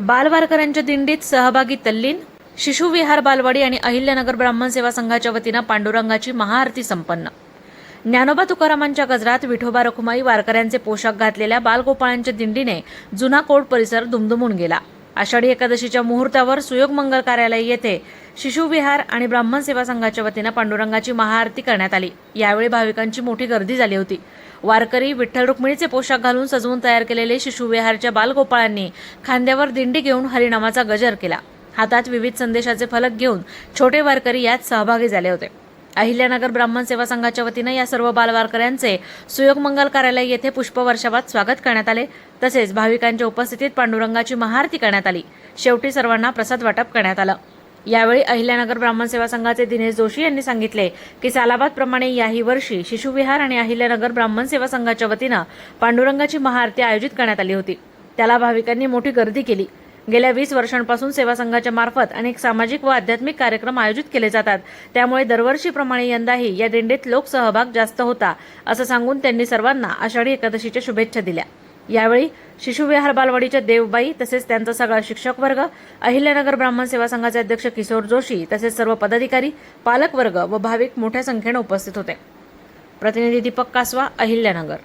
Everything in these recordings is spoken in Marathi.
बालवारकऱ्यांच्या दिंडीत सहभागी तल्लीन शिशुविहार बालवाडी आणि अहिल्यानगर ब्राह्मण सेवा संघाच्या वतीनं पांडुरंगाची महाआरती संपन्न. ज्ञानोबा तुकारामांच्या गजरात विठोबा रखुमाई वारकऱ्यांचे पोशाख घातलेल्या बालगोपाळांच्या दिंडीने जुना कोट परिसर दुमदुमून गेला. आषाढी एकादशीच्या मुहूर्तावर सुयोग मंगल कार्यालय येथे शिशुविहार आणि ब्राह्मण सेवा संघाच्या वतीनं पांडुरंगाची महाआरती करण्यात आली. यावेळी भाविकांची मोठी गर्दी झाली होती. वारकरी विठ्ठल रुक्मिणीचे पोशाख घालून सजवून तयार केलेले शिशुविहारच्या बालगोपाळांनी खांद्यावर दिंडी घेऊन हरिनामाचा गजर केला. हातात विविध संदेशाचे फलक घेऊन छोटे वारकरी यात सहभागी झाले होते. अहिल्यानगर ब्राह्मण सेवा संघाच्या वतीनं या सर्व बालवारकऱ्यांचे सुयोग मंगल कार्यालय येथे पुष्पवर्षावात स्वागत करण्यात आले. तसेच भाविकांच्या उपस्थितीत पांडुरंगाची महाआरती करण्यात आली. शेवटी सर्वांना प्रसाद वाटप करण्यात आलं. यावेळी अहिल्यानगर ब्राह्मण सेवा संघाचे दिनेश जोशी यांनी सांगितले की सालाबादप्रमाणे याही वर्षी शिशुविहार आणि अहिल्यानगर ब्राह्मण सेवा संघाच्या वतीनं पांडुरंगाची महाआरती आयोजित करण्यात आली होती. त्याला भाविकांनी मोठी गर्दी केली. गेल्या वीस वर्षांपासून सेवा संघाच्या मार्फत अनेक सामाजिक व आध्यात्मिक कार्यक्रम आयोजित केले जातात. त्यामुळे दरवर्षीप्रमाणे यंदाही या दिंडीत लोकसहभाग जास्त होता असं सांगून त्यांनी सर्वांना आषाढी एकादशीच्या शुभेच्छा दिल्या. यावेळी शिशुविहार बालवाडीच्या देवबाई तसेच त्यांचा सगळा शिक्षक वर्ग अहिल्यानगर ब्राह्मण सेवा संघाचे अध्यक्ष किशोर जोशी तसेच सर्व पदाधिकारी पालकवर्ग व भाविक मोठ्या संख्येने उपस्थित होते. प्रतिनिधी दीपक कासवा अहिल्यानगर.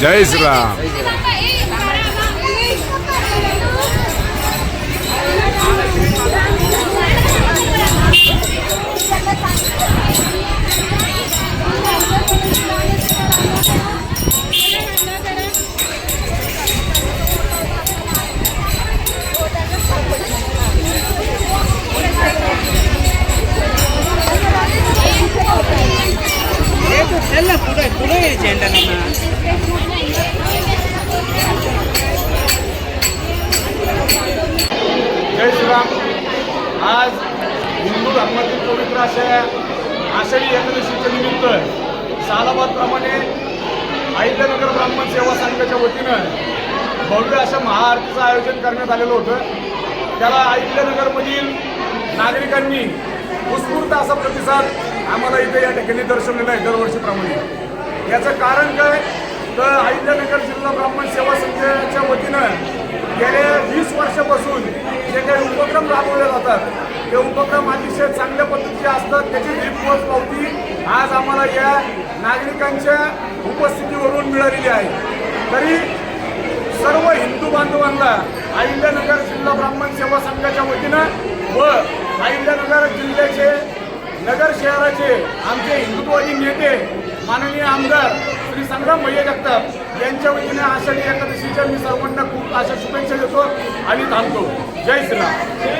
जय श्रीराम మిర్చి అంటాను जय श्रीराम. आज हिंदू धर्मातील पवित्र अशा आषाढी एकादशीच्या निमित्त सालाबादप्रमाणे अहिल्यानगर ब्राह्मण सेवा संघाच्या वतीनं भव्य अशा महाआरतीचं आयोजन करण्यात आलेलं होतं. त्याला अहिल्यानगरमधील नागरिकांनी उत्स्फूर्त असा प्रतिसाद आम्हाला इथे या ठिकाणी दर्शवलेला आहे दरवर्षीप्रमाणे. याचं कारण काय? तर अहिल्यानगर जिल्हा ब्राह्मण सेवा संघाच्या वतीनं गेल्या वीस वर्षापासून जे काही उपक्रम राबवले जातात ते उपक्रम अतिशय चांगल्या पद्धतीचे असतात. त्याची रिपोर्ट पावती आज आम्हाला या नागरिकांच्या उपस्थितीवरून मिळालेली आहे. तरी सर्व हिंदू बांधवांना अहिल्यानगर जिल्हा ब्राह्मण सेवा संघाच्या वतीनं व अहिल्यानगर जिल्ह्याचे नगर शहराचे आमचे हिंदुत्ववादी नेते माननीय आमदार श्री संग्राम भैया जगताप यांच्या वतीने आषाढी एकादशीच्या मी सर्वांना खूप अशा शुभेच्छा देतो आणि थांबतो. जय श्रीराम.